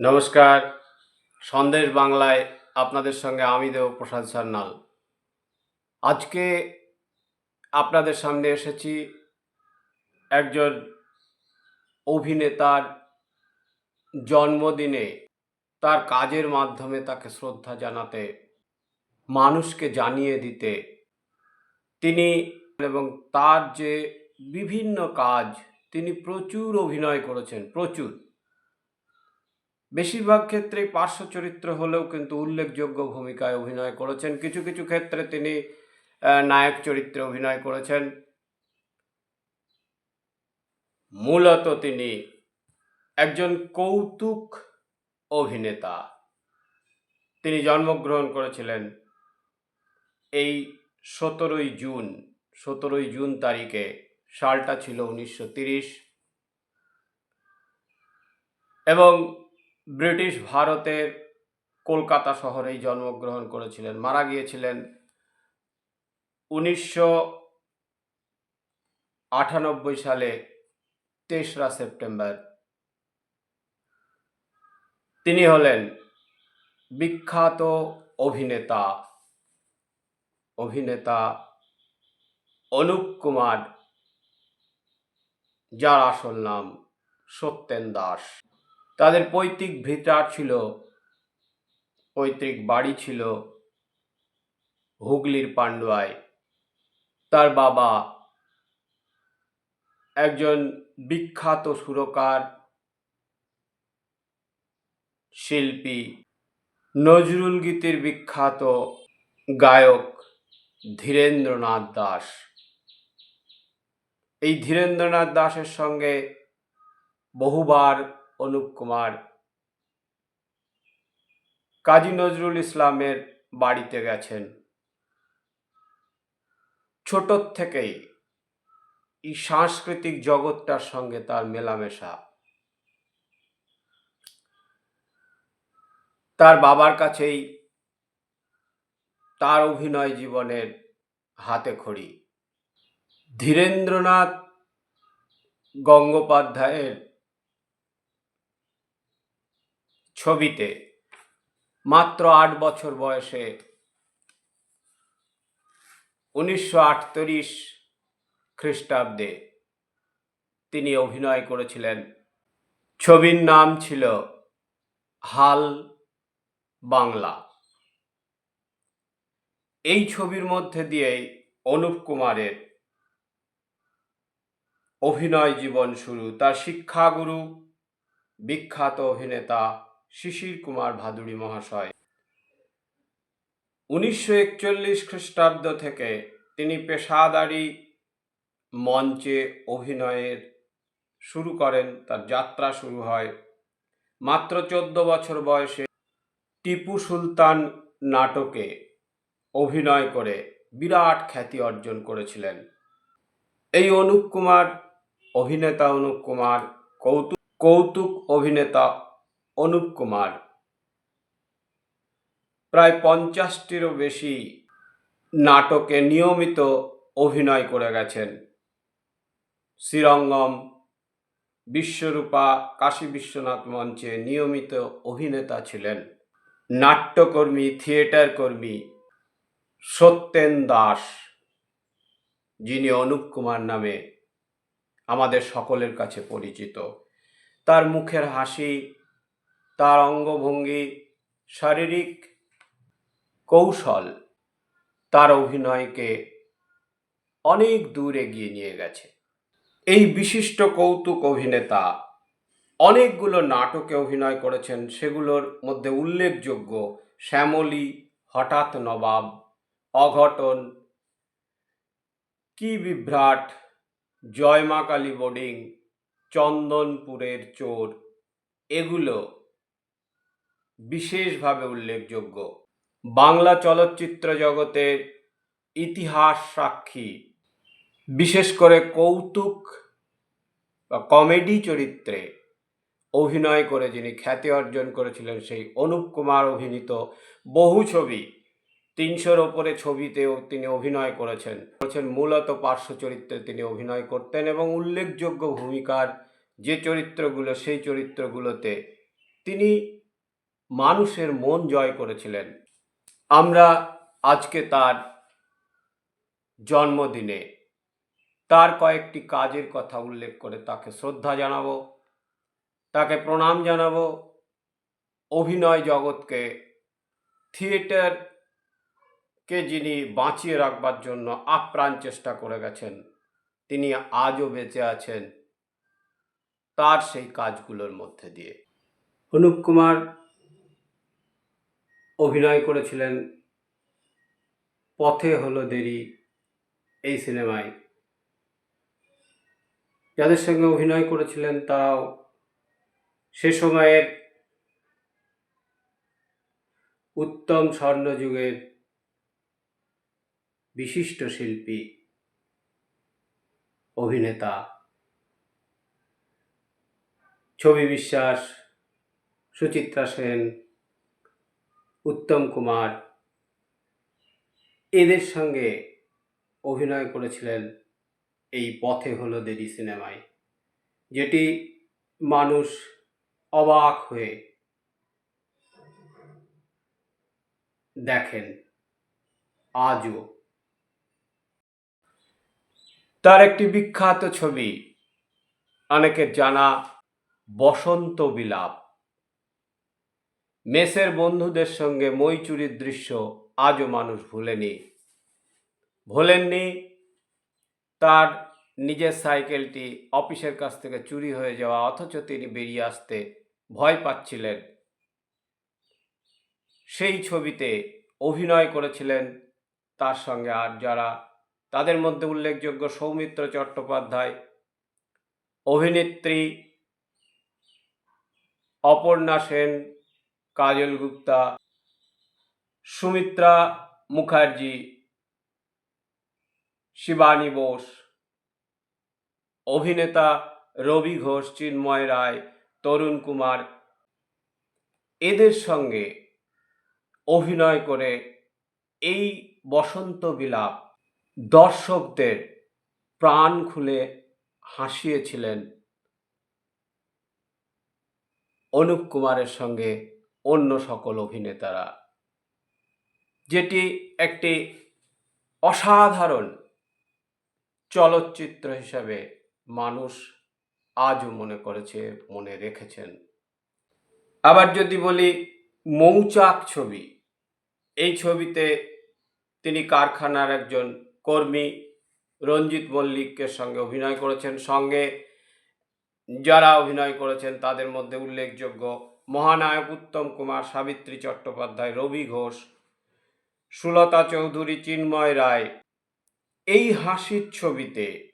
নমস্কার, সন্দেশ বাংলায় আপনাদের সঙ্গে আমি দেব প্রসাদ সান্যাল। আজকে আপনাদের সামনে এসেছি একজন অভিনেতার জন্মদিনে। তার কাজের মাধ্যমে তাকে শ্রদ্ধা জানাতে, মানুষকে জানিয়ে দিতে। তিনি এবং তার যে বিভিন্ন কাজ, তিনি প্রচুর অভিনয় করেছেন, প্রচুর। বেশিরভাগ ক্ষেত্রেই পার্শ্ব চরিত্র হলেও কিন্তু উল্লেখযোগ্য ভূমিকায় অভিনয় করেছেন। কিছু কিছু ক্ষেত্রে তিনি নায়ক চরিত্রে অভিনয় করেছেন। মূলত তিনি একজন কৌতুক অভিনেতা। তিনি জন্মগ্রহণ করেছিলেন এই সতেরোই জুন সতেরোই জুন তারিখে। সালটা ছিল উনিশশো এবং ব্রিটিশ ভারতের কলকাতা শহরেই জন্মগ্রহণ করেছিলেন। মারা গিয়েছিলেন উনিশশো আটানব্বই সালে, তেসরা সেপ্টেম্বর। তিনি হলেন বিখ্যাত অভিনেতা অভিনেতা অনুপ কুমার, যার আসল নাম সত্যেন দাস। তাদের পৈতৃক ভিটার ছিল, পৈতৃক বাড়ি ছিল হুগলির পান্ডুয়ায়। তার বাবা একজন বিখ্যাত সুরকার, শিল্পী, নজরুল গীতির বিখ্যাত গায়ক ধীরেন্দ্রনাথ দাস। এই ধীরেন্দ্রনাথ দাসের সঙ্গে বহুবার অনুপ কুমার। কাজী নজরুল ইসলামের বাড়িতে গেছেন। ছোট থেকেই এই সাংস্কৃতিক জগৎটার সঙ্গে তার মেলামেশা। তার বাবার কাছেই তার অভিনয় জীবনের হাতে খড়ি। ধীরেন্দ্রনাথ গঙ্গোপাধ্যায়ের ছবিতে মাত্র আট বছর বয়সে উনিশশো আটত্রিশ খ্রিস্টাব্দে তিনি অভিনয় করেছিলেন। ছবির নাম ছিল হাল বাংলা। এই ছবির মধ্যে দিয়েই অনুপ কুমারের অভিনয় জীবন শুরু। তার শিক্ষাগুরু বিখ্যাত অভিনেতা শিশির কুমার ভাদুড়ি মহাশয়। উনিশশো একচল্লিশ খ্রিস্টাব্দ থেকে তিনি পেশাদারি মঞ্চে অভিনয়ের শুরু করেন, তার যাত্রা শুরু হয়। মাত্র চোদ্দ বছর বয়সে টিপু সুলতান নাটকে অভিনয় করে বিরাট খ্যাতি অর্জন করেছিলেন। এই অনুপ কুমার, অভিনেতা অনুপ কুমার, কৌতুক কৌতুক অভিনেতা অনুপ কুমার। প্রায় পঞ্চাশটিরও বেশি নাটকে নিয়মিত অভিনয় করে গেছেন। শ্রীরঙ্গম, বিশ্বরূপা, কাশী বিশ্বনাথ মঞ্চে নিয়মিত অভিনেতা ছিলেন। নাট্যকর্মী থিয়েটার কর্মী সত্যেন দাস, যিনি অনুপ কুমার নামে আমাদের সকলের কাছে পরিচিত। তার মুখের হাসি তার অঙ্গভঙ্গি, শারীরিক কৌশল তার অভিনয়কে অনেক দূর এগিয়ে নিয়ে গেছে। এই বিশিষ্ট কৌতুক অভিনেতা অনেকগুলো নাটকে অভিনয় করেছেন, সেগুলোর মধ্যে উল্লেখযোগ্য শ্যামলী, হঠাৎ নবাব, অঘটন, কি বিভ্রাট জয় মা কালী বোর্ডিং, চন্দনপুরের চোর, এগুলো বিশেষভাবে উল্লেখযোগ্য। বাংলা চলচ্চিত্র জগতের ইতিহাস সাক্ষী। বিশেষ করে কৌতুক বা কমেডি চরিত্রে অভিনয় করে যিনি খ্যাতি অর্জন করেছিলেন সেই অনুপ কুমার অভিনীত বহু ছবি। তিনশোর ওপরে ছবিতেও তিনি অভিনয় করেছেন। করেছেন মূলত পার্শ্ব চরিত্রে তিনি অভিনয় করতেন এবং উল্লেখযোগ্য ভূমিকার যে চরিত্রগুলো, সেই চরিত্রগুলোতে তিনি মানুষের মন জয় করেছিলেন। আমরা আজকে তার জন্মদিনে তার কয়েকটি কাজের কথা উল্লেখ করে তাকে শ্রদ্ধা জানাব, তাকে প্রণাম জানাব, অভিনয় জগৎকে থিয়েটারকে যিনি বাঁচিয়ে রাখবার জন্য আপ্রাণ চেষ্টা করে গেছেন, তিনি আজও বেঁচে আছেন, তার সেই কাজগুলোর মধ্যে দিয়ে। অনুপ কুমার অভিনয় করেছিলেন। পথে হলো দেরি এই সিনেমায়। যাদের সঙ্গে অভিনয় করেছিলেন তারাও সে সময়ের উত্তম স্বর্ণযুগের বিশিষ্ট শিল্পী, অভিনেতা। ছবি বিশ্বাস, সুচিত্রা সেন উত্তম কুমার। এদের সঙ্গে অভিনয় করেছিলেন এই পথে হলো দেরি সিনেমায়, যেটি মানুষ অবাক হয়ে দেখেন আজও। তার একটি বিখ্যাত ছবি, অনেকের জানা বসন্ত বিলাপ। মেসের বন্ধুদের সঙ্গে মই চুরির দৃশ্য আজও মানুষ ভুলেনি। ভোলেননি, তার নিজের সাইকেলটি অফিসের কাছ থেকে চুরি হয়ে যাওয়া, অথচ তিনি বেরিয়ে আসতে ভয় পাচ্ছিলেন। সেই ছবিতে অভিনয় করেছিলেন তার সঙ্গে আর যারা। তাদের মধ্যে উল্লেখযোগ্য সৌমিত্র চট্টোপাধ্যায়, অভিনেত্রী অপর্ণা সেন কাজল গুপ্তা, সুমিত্রা মুখার্জি, শিবানী বোস, অভিনেতা রবি ঘোষ, চিন্ময় রায়, তরুণ কুমার। এদের সঙ্গে অভিনয় করে এই বসন্ত বিলাপ দর্শকদের প্রাণ খুলে হাসিয়েছিলেন অনুপ কুমারের সঙ্গে অন্য সকল অভিনেতারা। যেটি একটি অসাধারণ চলচ্চিত্র হিসাবে মানুষ আজও মনে করেছে, মনে রেখেছেন। আবার যদি বলি মৌচাক ছবি, এই ছবিতে তিনি কারখানার একজন কর্মী রঞ্জিত মল্লিকের সঙ্গে অভিনয় করেছেন। সঙ্গে যারা অভিনয় করেছেন, তাদের মধ্যে উল্লেখযোগ্য মহানায়ক উত্তম কুমার, সাবিত্রী চট্টোপাধ্যায়, রবি ঘোষ, সুলতা চৌধুরী, চিন্ময় রায়। এই হাসির ছবিতে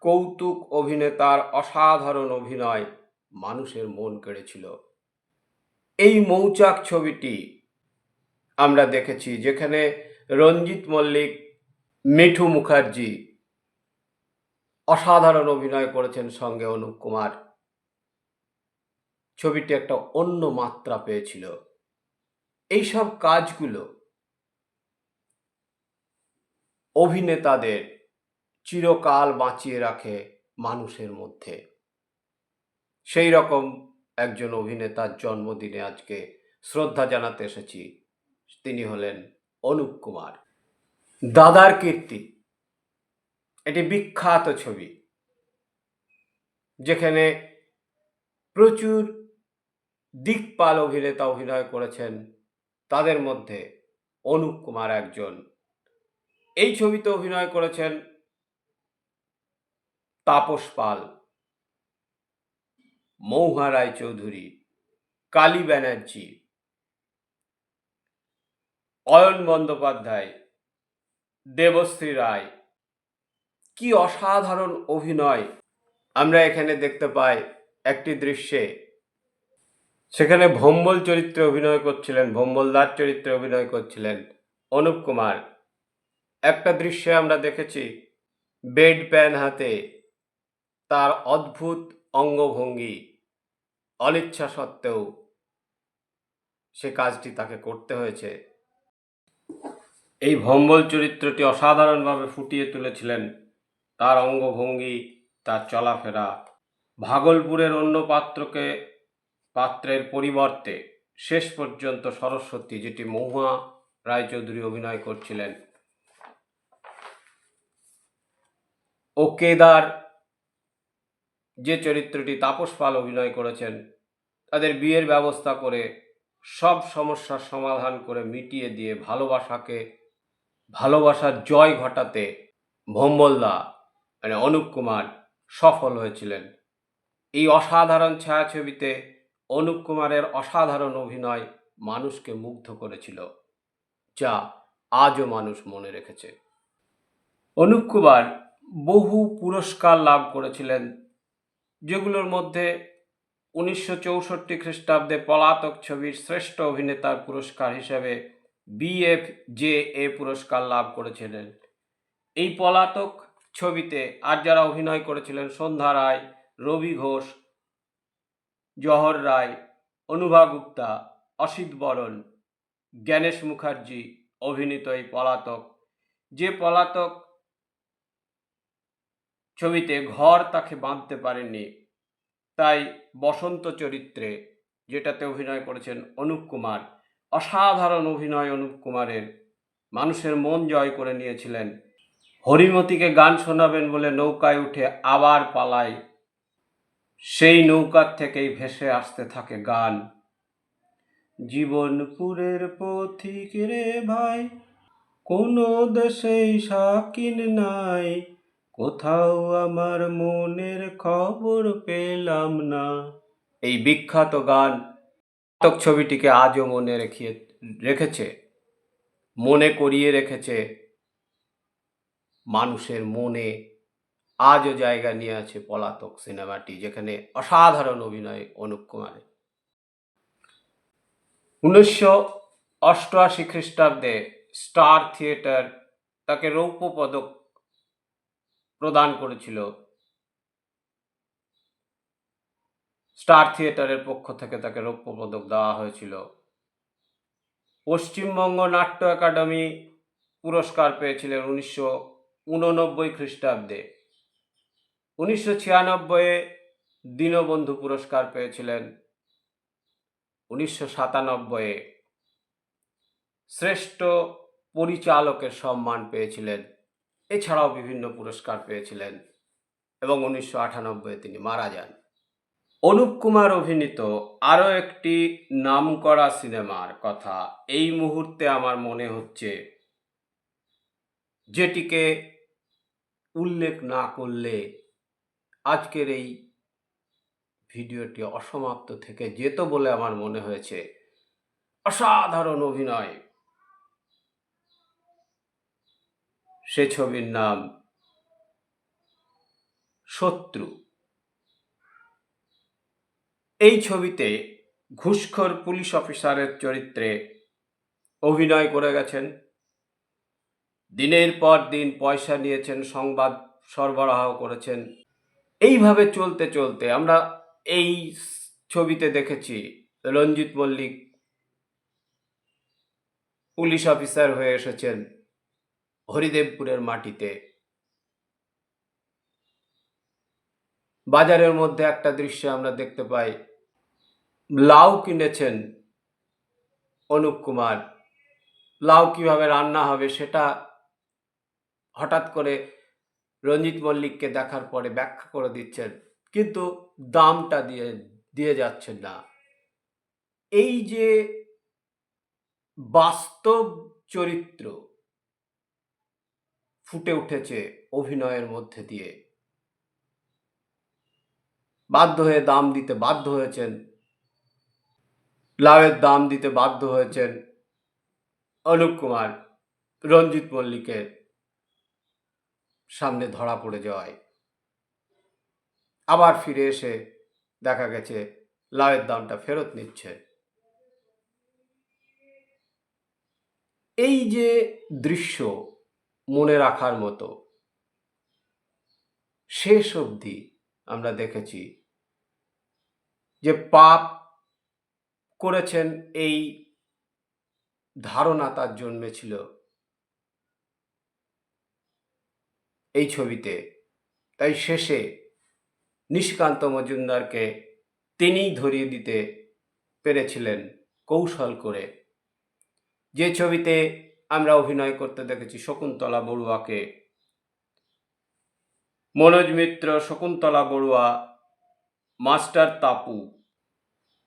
কৌতুক অভিনেতার অসাধারণ অভিনয় মানুষের মন কেড়েছিল। এই মৌচাক ছবিটি আমরা দেখেছি যেখানে রঞ্জিত মল্লিক, মিঠু মুখার্জি অসাধারণ অভিনয় করেছেন সঙ্গে অনুপ কুমার। ছবিটি একটা অন্য মাত্রা পেয়েছিল। এইসব কাজগুলো অভিনেতাদের চিরকাল বাঁচিয়ে রাখে মানুষের মধ্যে। সেই রকম একজন অভিনেতার জন্মদিনে আজকে শ্রদ্ধা জানাতে এসেছি। তিনি হলেন অনুপ কুমার। দাদার কীর্তি। এটি বিখ্যাত ছবি। যেখানে প্রচুর দিকপাল অভিনেতা অভিনয় করেছেন তাদের মধ্যে অনুপ কুমার একজন। এই ছবিতে অভিনয় করেছেন তাপস পাল, মৌহা রায় চৌধুরী কালী ব্যানার্জি, অয়ন বন্দ্যোপাধ্যায়, দেবশ্রী রায়। কি অসাধারণ অভিনয় আমরা এখানে দেখতে পাই একটি দৃশ্যে। সেখানে ভম্বল চরিত্রে অভিনয় করছিলেন ভম্বলদার চরিত্রে অভিনয় করছিলেন অনুপ কুমার। একটা দৃশ্যে আমরা দেখেছি, বেড প্যান হাতে তার অদ্ভুত অঙ্গভঙ্গি অনিচ্ছা সত্ত্বেও সে কাজটি তাকে করতে হয়েছে। এই ভম্বল চরিত্রটি অসাধারণভাবে ফুটিয়ে তুলেছিলেন। তার অঙ্গভঙ্গি, তার চলাফেরা। ভাগলপুরের অন্য পাত্রকে পাত্রের পরিবর্তে শেষ পর্যন্ত সরস্বতী যেটি মহুয়া রায়চৌধুরী অভিনয় করছিলেন। ও কেদার যে চরিত্রটি তাপস পাল অভিনয় করেছেন, তাদের বিয়ের ব্যবস্থা করে সব সমস্যার সমাধান করে মিটিয়ে দিয়ে ভালোবাসাকে, ভালোবাসার জয় ঘটাতে ভম্বলদা মানে অনুপ কুমার সফল হয়েছিলেন। এই অসাধারণ ছায়াছবিতে অনুপ কুমারের অসাধারণ অভিনয় মানুষকে মুগ্ধ করেছিল, যা আজও মানুষ মনে রেখেছে। অনুপ কুমার বহু পুরস্কার লাভ করেছিলেন, যেগুলোর মধ্যে উনিশশো চৌষট্টি খ্রিস্টাব্দে পলাতক ছবির শ্রেষ্ঠ অভিনেতার পুরস্কার হিসেবে বিএফ জে এ পুরস্কার লাভ করেছিলেন। এই পলাতক ছবিতে আর যারা অভিনয় করেছিলেন, সন্ধ্যা রায়, রবি ঘোষ জহর রায়, অনুভা গুপ্তা, অসিত বরণ, জ্ঞানেশ মুখার্জি, অভিনীত এই পলাতক। যে পলাতক ছবিতে ঘর তাকে বাঁধতে পারেননি, তাই বসন্ত চরিত্রে, যেটাতে অভিনয় করেছেন অনুপ কুমার, অসাধারণ অভিনয় অনুপ কুমারের, মানুষের মন জয় করে নিয়েছিলেন। হরিমতিকে গান শোনাবেন বলে নৌকায় উঠে আবার পালায় সেই নৌকার থেকেই ভেসে আসতে থাকে গান। জীবনপুরের পথিক রে ভাই, কোনো দেশেই শাকিন নাই, কোথাও আমার মনের খবর পেলাম না। এই বিখ্যাত গান নাটক ছবিটিকে আজও মনে রেখে, রেখেছে, মনে করিয়ে রেখেছে মানুষের মনে আজও জায়গা নিয়ে আছে পলাতক সিনেমাটি, যেখানে অসাধারণ অভিনয় অনুপ কুমারের। উনিশশো অষ্টআশি খ্রিস্টাব্দে স্টার থিয়েটার তাকে রৌপ্য পদক প্রদান করেছিল স্টার থিয়েটারের পক্ষ থেকে তাকে রৌপ্য পদক দেওয়া হয়েছিল। পশ্চিমবঙ্গ নাট্য একাডেমি পুরস্কার পেয়েছিলেন উনিশশো উননব্বই খ্রিস্টাব্দে। উনিশশো ছিয়ানব্বইয়ে দীনবন্ধু পুরস্কার পেয়েছিলেন। উনিশশো সাতানব্বইয়ে শ্রেষ্ঠ পরিচালকের সম্মান পেয়েছিলেন। এছাড়াও বিভিন্ন পুরস্কার পেয়েছিলেন এবং উনিশশো আটানব্বইয়ে তিনি মারা যান। অনুপ কুমার অভিনীত আরও একটি নামকরা সিনেমার কথা এই মুহূর্তে আমার মনে হচ্ছে, যেটিকে উল্লেখ না করলে আজকের এই ভিডিওটি অসমাপ্ত থেকে যেত বলে আমার মনে হয়েছে। অসাধারণ অভিনয়। সে ছবির নাম শত্রু। এই ছবিতে ঘুষখোর পুলিশ অফিসারের চরিত্রে অভিনয় করে গেছেন। দিনের পর দিন পয়সা নিয়েছেন, সংবাদ সরবরাহ করেছেন। এইভাবে চলতে চলতে আমরা এই ছবিতে দেখেছি রঞ্জিত মল্লিক পুলিশ অফিসার হয়ে এসেছেন হরিদেবপুরের মাটিতে। বাজারের মধ্যে একটা দৃশ্য আমরা দেখতে পাই। লাউ কিনেছেন অনুপ কুমার। লাউ কীভাবে রান্না হবে সেটা হঠাৎ করে রঞ্জিত মল্লিককে দেখার পরে ব্যাখ্যা করে দিচ্ছেন, কিন্তু দামটা দিয়ে দিয়ে যাচ্ছেন না। এই যে বাস্তব চরিত্র ফুটে উঠেছে অভিনয়ের মধ্যে দিয়ে, বাধ্য হয়ে দাম দিতে বাধ্য হয়েছেন, লাভের দাম দিতে বাধ্য হয়েছেন অনুপ কুমার, রঞ্জিত মল্লিকের সামনে ধরা পড়ে যাওয়ায় আবার ফিরে এসে দেখা গেছে লাউয়ের দামটা ফেরত নিচ্ছে। এই যে দৃশ্য মনে রাখার মতো, শেষ অবধি আমরা দেখেছি যে পাপ করেছেন এই ধারণা তার জন্মেছিল। এই ছবিতে। তাই শেষে নিশিকান্ত মজুমদারকে তিনিই ধরিয়ে দিতে পেরেছিলেন কৌশল করে। যে ছবিতে আমরা অভিনয় করতে দেখেছি শকুন্তলা বড়ুয়াকে, মনোজ মিত্র, শকুন্তলা বড়ুয়া, মাস্টার তাপু,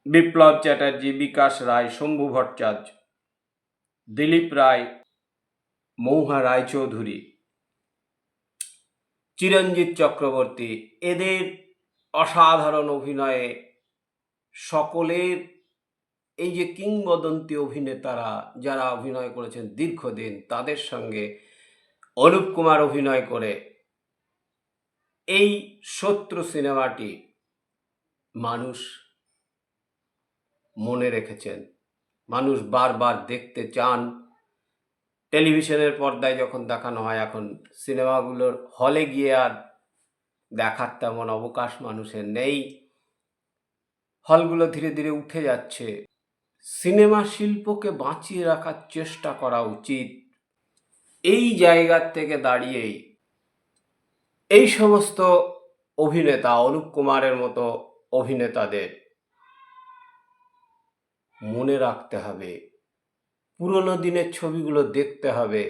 বিপ্লব চ্যাটার্জি, বিকাশ রায়, শম্ভু ভট্টাচার্য, দিলীপ রায়, মৌহা রায়চৌধুরী চিরঞ্জিত চক্রবর্তী, এদের অসাধারণ অভিনয়ে সকলের এই যে কিংবদন্তি অভিনেতারা যারা অভিনয় করেছেন দীর্ঘদিন, তাদের সঙ্গে অনুপ কুমার অভিনয় করে এই শত্রু সিনেমাটি মানুষ মনে রেখেছেন। মানুষ বারবার দেখতে চান। টেলিভিশনের পর্দায় যখন দেখানো হয়, এখন সিনেমাগুলোর হলে গিয়ে আর দেখার তেমন অবকাশ মানুষের নেই। হলগুলো ধীরে ধীরে উঠে যাচ্ছে। সিনেমা শিল্পকে বাঁচিয়ে রাখার চেষ্টা করা উচিত। এই জায়গার থেকে দাঁড়িয়েই এই সমস্ত অভিনেতা, অনুপ কুমারের মতো অভিনেতাদের মনে রাখতে হবে। পুরনো দিনের ছবিগুলো দেখতে হবে।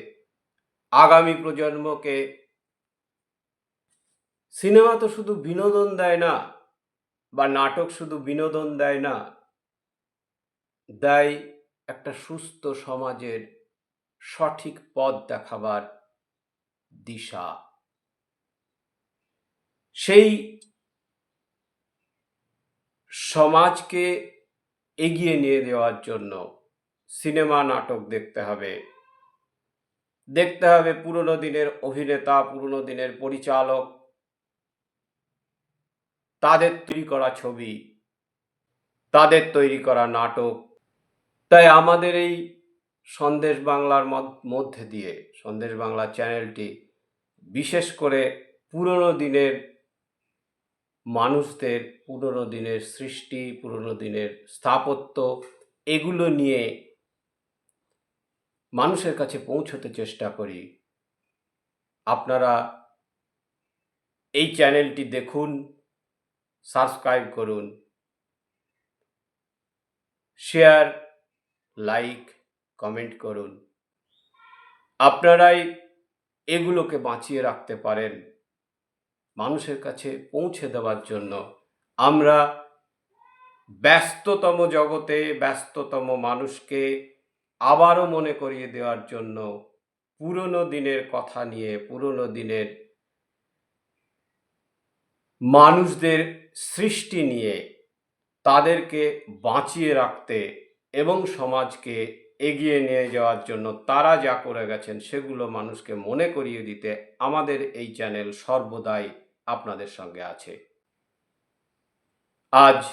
আগামী প্রজন্মকে। সিনেমা তো শুধু বিনোদন দেয় না, বা নাটক শুধু বিনোদন দেয় না, দেয় একটা সুস্থ সমাজের সঠিক পথ দেখাবার দিশা। সেই সমাজকে এগিয়ে নিয়ে দেওয়ার জন্য সিনেমা নাটক দেখতে হবে। দেখতে হবে পুরনো দিনের অভিনেতা, পুরনো দিনের পরিচালক। তাদের তৈরি করা ছবি, তাদের তৈরি করা নাটক। তাই আমাদের এই সন্দেশ বাংলার মধ্যে দিয়ে সন্দেশ বাংলা চ্যানেলটি বিশেষ করে পুরনো দিনের মানুষদের, পুরনো দিনের সৃষ্টি, পুরনো দিনের স্থাপত্য, এগুলো নিয়ে মানুষের কাছে পৌঁছতে চেষ্টা করি। আপনারা এই চ্যানেলটি দেখুন, সাবস্ক্রাইব করুন, শেয়ার, লাইক, কমেন্ট করুন। আপনারাই এগুলোকে বাঁচিয়ে রাখতে পারেন মানুষের কাছে পৌঁছে দেওয়ার জন্য। আমরা ব্যস্ততম জগতে ব্যস্ততম মানুষকে আবারও মনে করিয়ে দেওয়ার জন্য পুরনো দিনের কথা নিয়ে, পুরনো দিনের মানুষদের সৃষ্টি নিয়ে তাদেরকে বাঁচিয়ে রাখতে এবং সমাজকে এগিয়ে নিয়ে যাওয়ার জন্য তারা যা করে গেছেন সেগুলো মানুষকে মনে করিয়ে দিতে আমাদের এই চ্যানেল সর্বদাই আপনাদের সঙ্গে আছে। আজ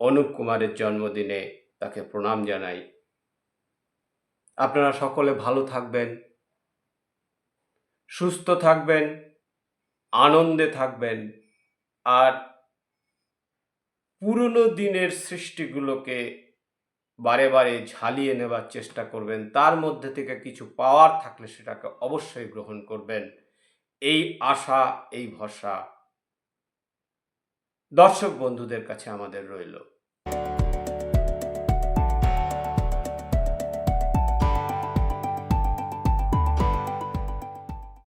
অনুপ কুমারের জন্মদিনে তাকে প্রণাম জানাই। আপনারা সকলে ভালো থাকবেন, সুস্থ থাকবেন, আনন্দে থাকবেন, আর পুরনো দিনের সৃষ্টিগুলোকে বারে বারে ঝালিয়ে নেবার চেষ্টা করবেন। তার মধ্যে থেকে কিছু পাওয়ার থাকলে সেটাকে অবশ্যই গ্রহণ করবেন। এই আশা, এই ভরসা দর্শক বন্ধুদের কাছে আমাদের রইল।